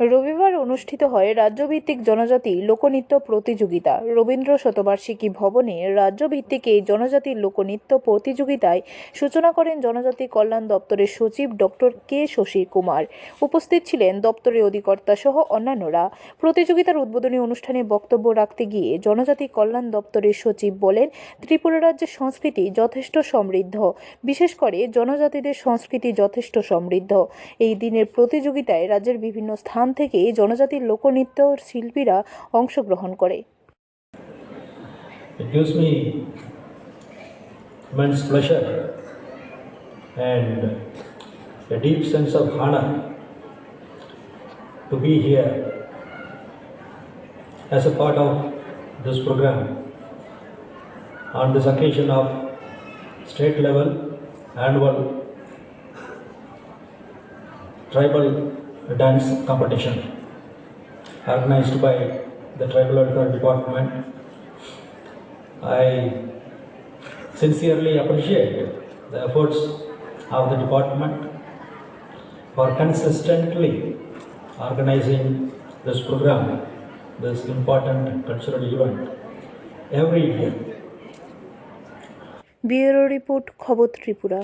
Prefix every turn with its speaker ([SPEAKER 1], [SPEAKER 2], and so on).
[SPEAKER 1] রবিবার অনুষ্ঠিত হয় রাজ্যভিত্তিক জনজাতি লোকনৃত্য প্রতিযোগিতা। রবীন্দ্র শতবার্ষিকী ভবনে রাজ্যভিত্তিক এই জনজাতি লোকনৃত্য প্রতিযোগিতায় সূচনা করেন জনজাতি কল্যাণ দপ্তরের সচিব ডক্টর কে শশী কুমার। উপস্থিত ছিলেন দপ্তরের অধিকর্তা সহ অন্যান্যরা। প্রতিযোগিতার উদ্বোধনী অনুষ্ঠানে বক্তব্য রাখতে গিয়ে জনজাতি কল্যাণ দপ্তরের সচিব বলেন, ত্রিপুরা রাজ্যের সংস্কৃতি যথেষ্ট সমৃদ্ধ। বিশেষ করে জনজাতিদের সংস্কৃতি যথেষ্ট সমৃদ্ধ। এই দিনের প্রতিযোগিতায় রাজ্যের বিভিন্ন স্থান থেকে জনজাতির লোকনৃত্য শিল্পীরা অংশগ্রহণ করে
[SPEAKER 2] It gives me immense pleasure and a deep sense of honor to be here as a part of this program on this occasion of state level annual tribal dance competition organized by the Tribal Welfare Department I sincerely appreciate the efforts of the department for consistently organizing this program, this important cultural event every year.
[SPEAKER 1] Bureau report খবর ত্রিপুরা